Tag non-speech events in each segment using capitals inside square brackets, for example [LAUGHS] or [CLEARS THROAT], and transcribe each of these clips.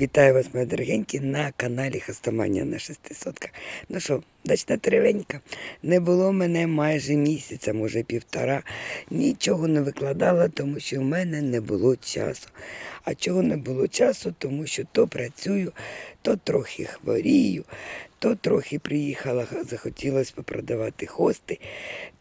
Вітаю вас, мої дорогенькі, на каналі Хастоманія на шестисотках. Ну що, дачна деревенька. Не було мене майже місяця, може півтора. Нічого не викладала, тому що в мене не було часу. А чого не було часу, тому що то працюю, то трохи хворію, то трохи приїхала, захотілося попродавати хости,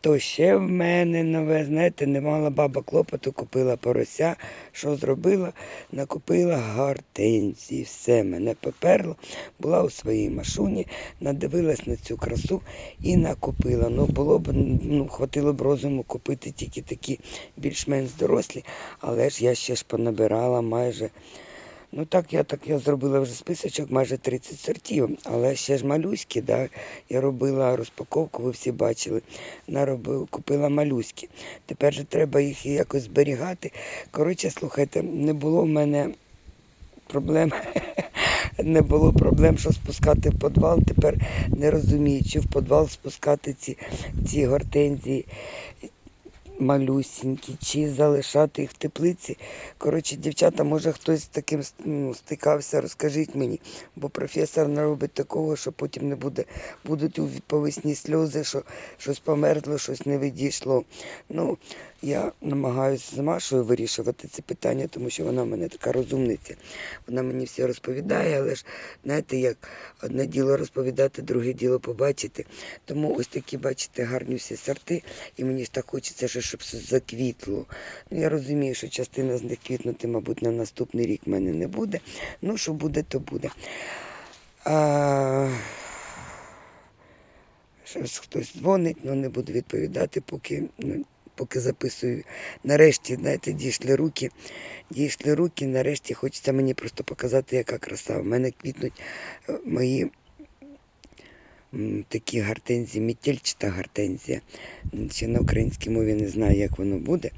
то ще в мене нове, знаєте, не мала баба клопоту, купила порося. Що зробила? Накупила гортензії. Все мене поперло. Була у своїй машині, надивилась на цю красу і накупила. Ну, було б, ну, хватило б розуму купити тільки такі більш-менш дорослі, але ж я ще ж понабирала майже. Ну так, я так я зробила вже списочок, майже 30 сортів, але ще ж малюські, да. Я робила розпаковку, ви всі бачили. Наробив, купила малюські. Тепер же треба їх якось зберігати. Коротше, слухайте, не було в мене проблем. [LAUGHS] Не було проблем, що спускати в підвал. Тепер не розумію, чи в підвал спускати ці, ці гортензії малюсінькі, чи залишати їх в теплиці. Коротше, дівчата, може хтось з таким ну, стикався, розкажіть мені, бо професор не робить такого, що потім не буде, будуть повесні сльози, що щось померзло, щось не відійшло. Ну, я намагаюся з Машою вирішувати це питання, тому що вона в мене така розумниця. Вона мені все розповідає, але ж знаєте, як одне діло розповідати, друге діло побачити. Тому ось такі, бачите, гарні всі сорти, і мені ж так хочеться, щоб все заквітло. Ну, я розумію, що частина з них квітнути, мабуть, на наступний рік в мене не буде. Ну, що буде, то буде. А... Щось хтось дзвонить, але не буду відповідати, поки, ну, поки записую. Нарешті, знаєте, дійшли руки. Дійшли руки, нарешті хочеться мені просто показати, яка краса. У мене квітнуть е, мої такі гортензії, метельчата гортензія. Ще на українській мові не знаю, як воно буде.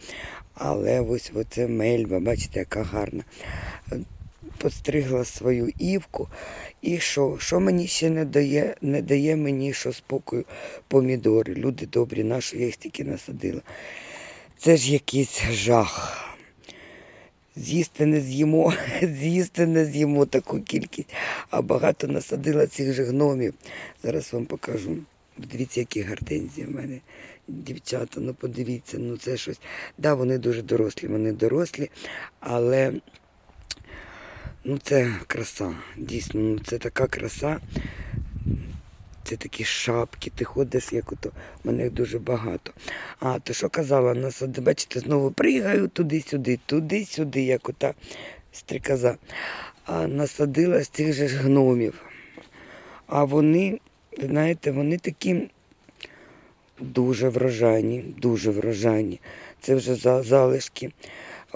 Але ось оце мельва, бачите, яка гарна. Постригла свою івку. І що? Що мені ще не дає, не дає мені що спокою помідори. Люди добрі, нашу я їх тільки насадила. Це ж якийсь жах. З'їсти не з'їмо, [LAUGHS] з'їсти не з'їмо таку кількість. А багато насадила цих же гномів. Зараз вам покажу. Дивіться, які гортензії в мене. Дівчата, ну подивіться, ну це щось. Да, вони дуже дорослі, вони дорослі, але ну це краса. Дійсно, ну це така краса. Це такі шапки, ти ходиш, як ото, в мене їх дуже багато. А, то що казала, насади, бачите, знову пригаю туди-сюди, туди-сюди, як ота стрікоза. А насадила з цих же ж гномів. А вони, знаєте, вони такі дуже врожайні, дуже врожайні. Це вже за- залишки.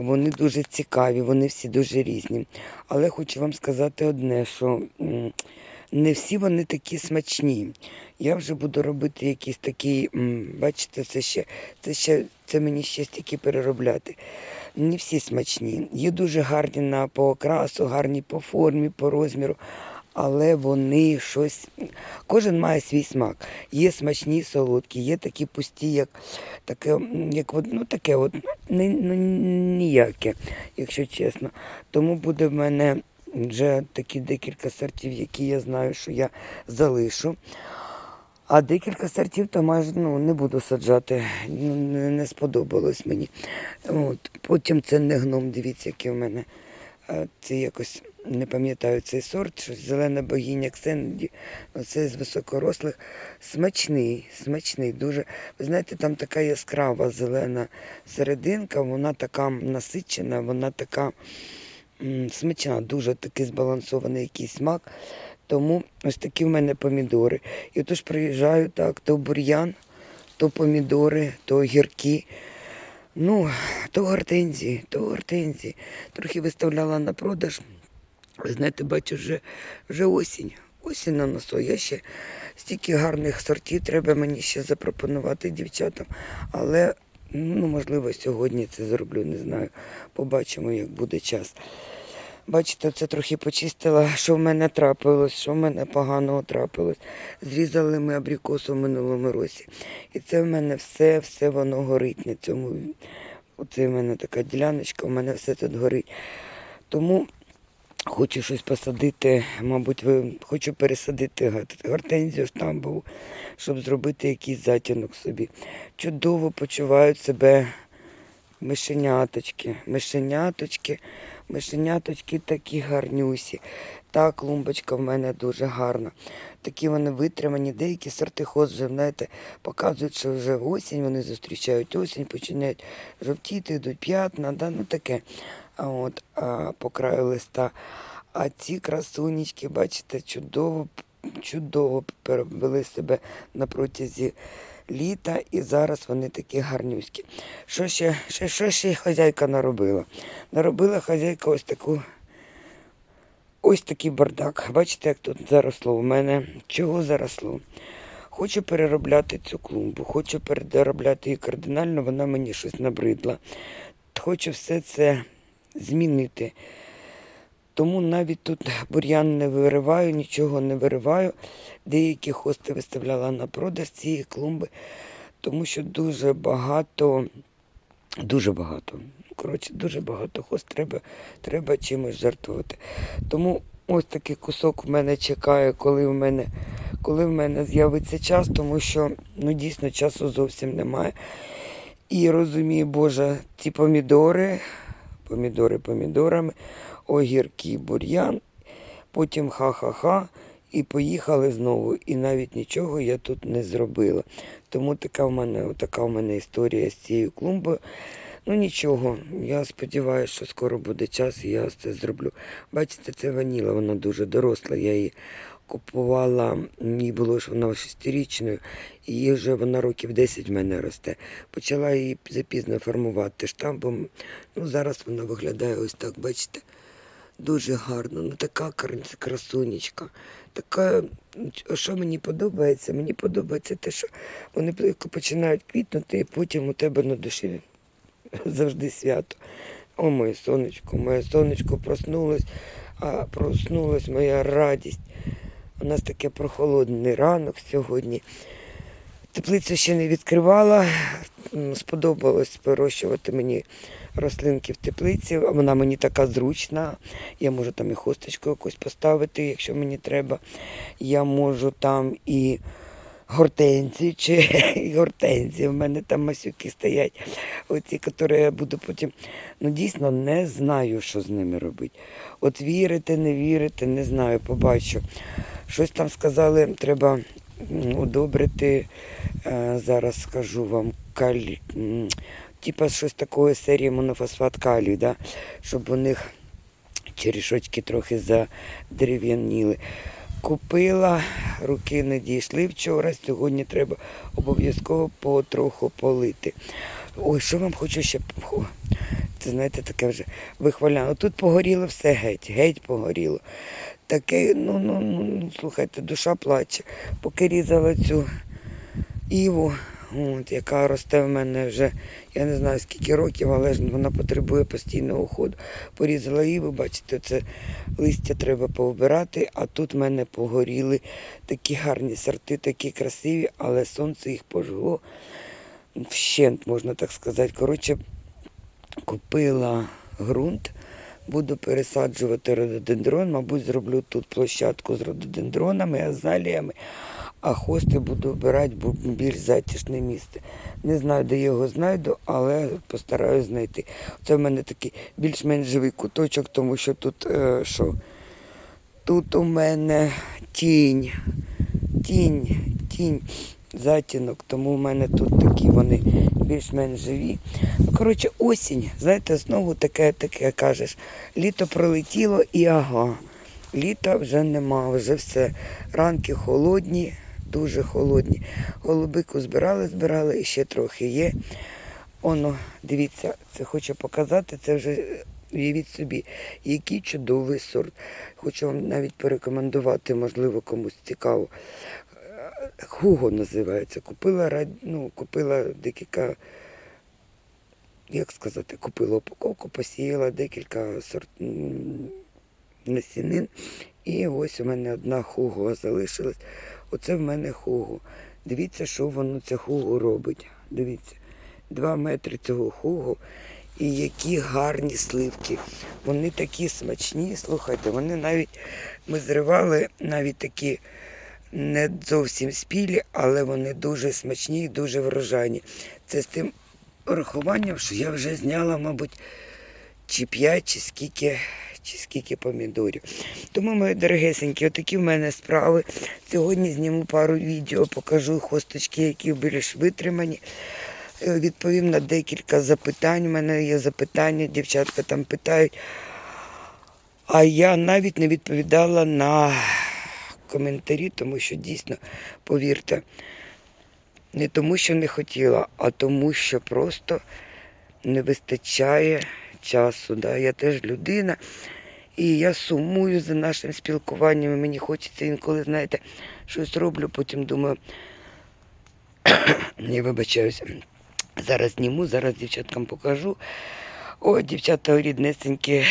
Вони дуже цікаві, вони всі дуже різні. Але хочу вам сказати одне, що не всі вони такі смачні. Я вже буду робити якісь такі, бачите, це ще, це ще це мені ще стільки переробляти. Не всі смачні. Є дуже гарні на по окрасу, гарні по формі, по розміру. Але вони щось. Кожен має свій смак. Є смачні, солодкі, є такі пусті, як таке, як от, ну, таке от, ну, ну, ніяке, якщо чесно. Тому буде в мене вже такі декілька сортів, які я знаю, що я залишу. А декілька сортів то майже ну, не буду саджати. Ну, не, сподобалось мені. От. Потім це не гном, дивіться, який в мене. А, Це якось не пам'ятаю цей сорт, щось зелена богиня Ксенді. Оце з високорослих. Смачний, смачний, дуже. Ви знаєте, там така яскрава зелена серединка, вона така насичена, вона така смачна, дуже такий збалансований якийсь смак. Тому ось такі в мене помідори. І отож приїжджаю так, то бур'ян, то помідори, то огірки. Ну, то гортензії, то гортензії. Трохи виставляла на продаж. Ви знаєте, бачу, вже, вже осінь. Осінь на носу. Я ще стільки гарних сортів треба мені ще запропонувати дівчатам. Але, ну, можливо, сьогодні це зроблю, не знаю. Побачимо, як буде час. Бачите, це трохи почистила, що в мене трапилось, що в мене поганого трапилось. Зрізали ми абрикосу в минулому році. І це в мене все, все воно горить на цьому. Оце в мене така діляночка, у мене все тут горить. Тому Хочу щось посадити, мабуть, хочу пересадити гортензію штамбову, щоб зробити якийсь затінок собі. Чудово почувають себе мишеняточки, мишеняточки, мишеняточки такі гарнюсі. Та клумбочка в мене дуже гарна. Такі вони витримані, деякі сорти хоз вже, знаєте, показують, що вже осінь, вони зустрічають осінь, починають жовтіти, йдуть п'ятна, да, ну таке. А от а, по краю листа. А ці красунечки, бачите, чудово, чудово перевели себе на протязі літа, і зараз вони такі гарнюські. Що ще, ще, що ще хазяйка наробила? Наробила хазяйка ось таку. Ось такий бардак. Бачите, як тут заросло у мене. Чого заросло? Хочу переробляти цю клумбу, хочу переробляти її кардинально, вона мені щось набридла. Хочу все це змінити. Тому навіть тут бур'ян не вириваю, нічого не вириваю. Деякі хости виставляла на продаж цієї клумби, тому що дуже багато, дуже багато. Коротше, дуже багато хост треба, треба чимось жертвувати. Тому ось такий кусок в мене чекає, коли в мене, коли в мене з'явиться час, тому що ну, дійсно часу зовсім немає. І розумію, Боже, ці помідори, помідори помідорами, огірки, бур'ян, потім ха-ха-ха, і поїхали знову. І навіть нічого я тут не зробила. Тому така в мене, така в мене історія з цією клумбою. Ну нічого, я сподіваюся, що скоро буде час і я це зроблю. Бачите, це ваніла, вона дуже доросла. Я її купувала, їй було ж вона шестирічною, і вже вона років 10 в мене росте. Почала її запізно формувати штамбом. Ну, зараз вона виглядає ось так, бачите. Дуже гарно, ну така красунечка. Така, що мені подобається? Мені подобається те, що вони починають квітнути, і потім у тебе на душі завжди свято. О, моє сонечко, моє сонечко проснулось, а проснулась моя радість. У нас таке прохолодний ранок сьогодні. Теплицю ще не відкривала. Сподобалось вирощувати мені рослинки в теплиці. Вона мені така зручна. Я можу там і хосточку якусь поставити, якщо мені треба. Я можу там і гортензію чи [LAUGHS] і гортензії. У мене там масюки стоять. Оці, які я буду потім. Ну, дійсно не знаю, що з ними робити. От вірите, не вірите, не знаю, побачу. Щось там сказали, треба удобрити. Е, зараз скажу вам калій. Типа щось такої серії монофосфат калію, да? щоб у них черешочки трохи задерев'яніли. Купила, руки не дійшли вчора, сьогодні треба обов'язково потроху полити. Ой, що вам хочу ще. Це знаєте, таке вже вихваляно. Тут погоріло все геть, геть погоріло. Таке, ну, ну, ну, слухайте, душа плаче. Поки різала цю іву, от, яка росте в мене вже, я не знаю скільки років, але ж вона потребує постійного уходу. Порізала іву, бачите, це листя треба повбирати, а тут в мене погоріли такі гарні сорти, такі красиві, але сонце їх пожгло вщент, можна так сказати. Коротше, купила ґрунт, буду пересаджувати рододендрон. Мабуть, зроблю тут площадку з рододендронами, азаліями, а хости буду обирати більш затишне місце. Не знаю, де його знайду, але постараюсь знайти. Це в мене такий більш-менш живий куточок, тому що тут е, що? Тут у мене тінь, тінь, тінь, затінок, тому в мене тут такі вони більш-менш живі. Коротше, осінь, знаєте, знову таке, таке кажеш. Літо пролетіло і ага. Літа вже нема, вже все. Ранки холодні, дуже холодні. Голубику збирали, збирали і ще трохи є. Оно, дивіться, це хочу показати, це вже е, уявіть собі, який чудовий сорт. Хочу вам навіть порекомендувати, можливо, комусь цікаво. Е, Хуго називається. Купила, ну, купила декілька, як сказати, купила упаковку, посіяла декілька сорт насінин. І ось у мене одна хуго залишилась. Оце в мене хуго. Дивіться, що воно це хуго робить. Дивіться, два метри цього хугу. І які гарні сливки. Вони такі смачні, слухайте, вони навіть ми зривали навіть такі не зовсім спілі, але вони дуже смачні і дуже врожайні. Це з тим урахуванням, що я вже зняла, мабуть, чи 5, чи скільки, чи скільки помідорів. Тому, мої дорогесенькі, отакі в мене справи. Сьогодні зніму пару відео, покажу хосточки, які більш витримані. Е, Відповім на декілька запитань. У мене є запитання, дівчатка там питають. А я навіть не відповідала на коментарі, тому що дійсно, повірте, не тому, що не хотіла, а тому, що просто не вистачає часу. Да? Я теж людина, і я сумую за нашим спілкуванням. Мені хочеться інколи, знаєте, щось роблю, потім думаю, [CLEARS THROAT] я вибачаюся. Зараз зніму, зараз дівчаткам покажу. О, дівчата ріднесенькі,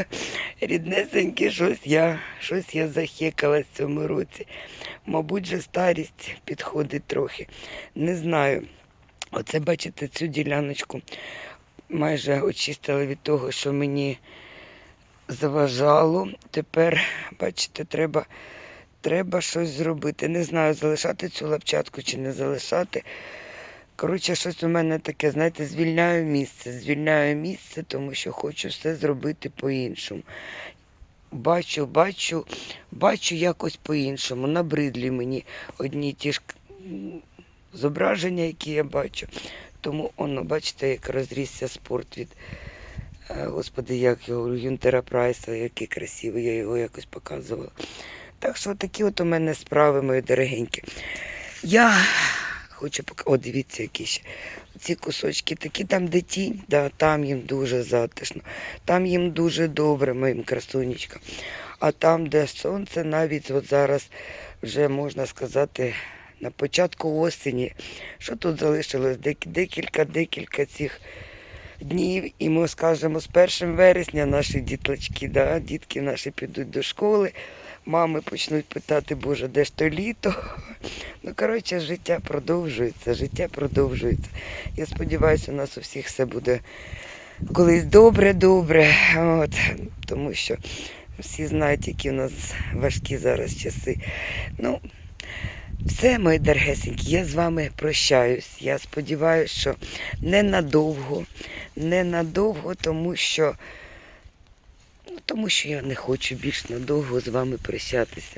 [LAUGHS] ріднесенькі, щось я, щось я захекала в цьому році. Мабуть, же старість підходить трохи. Не знаю. Оце, бачите, цю діляночку майже очистила від того, що мені заважало. Тепер, бачите, треба, треба щось зробити. Не знаю, залишати цю лапчатку чи не залишати. Коротше, щось у мене таке, знаєте, звільняю місце. Звільняю місце, тому що хочу все зробити по-іншому. Бачу, бачу, бачу якось по-іншому. Набридлі мені одні ті ж зображення, які я бачу. Тому воно, бачите, як розрісся спорт від, е, господи, як його, Юнтера Прайса, який красивий, я його якось показувала. Так що такі от у мене справи, мої дорогенькі. Я хочу показати, о, дивіться, які ще. Ці кусочки такі там, де тінь, да, там їм дуже затишно, там їм дуже добре, моїм красунечкам. А там, де сонце, навіть от зараз вже можна сказати, на початку осені, що тут залишилось Дек- декілька, декілька цих днів, і ми скажемо, з 1 вересня наші дітлачки, да, дітки наші підуть до школи, мами почнуть питати, Боже, де ж то літо? [LAUGHS] Ну, коротше, життя продовжується, життя продовжується. Я сподіваюся, у нас у всіх все буде колись добре-добре. От, тому що всі знають, які у нас важкі зараз часи. Ну, все, мої дорогесенькі, я з вами прощаюсь. Я сподіваюся, що ненадовго, ненадовго, тому що, ну, тому що я не хочу більш надовго з вами прощатися.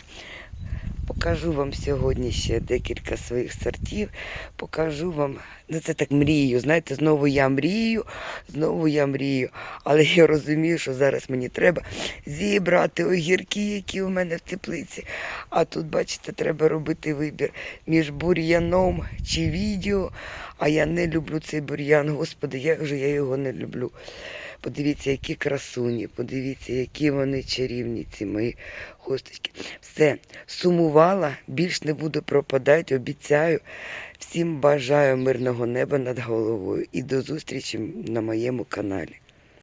Покажу вам сьогодні ще декілька своїх сортів. Покажу вам, ну це так мрію. Знаєте, знову я мрію, знову я мрію. Але я розумію, що зараз мені треба зібрати огірки, які у мене в теплиці. А тут, бачите, треба робити вибір між бур'яном чи відео. А я не люблю цей бур'ян. Господи, як же я його не люблю. Подивіться, які красуні, подивіться, які вони чарівні, ці мої хусточки. Все, сумувала, більш не буду пропадати, обіцяю. Всім бажаю мирного неба над головою і до зустрічі на моєму каналі.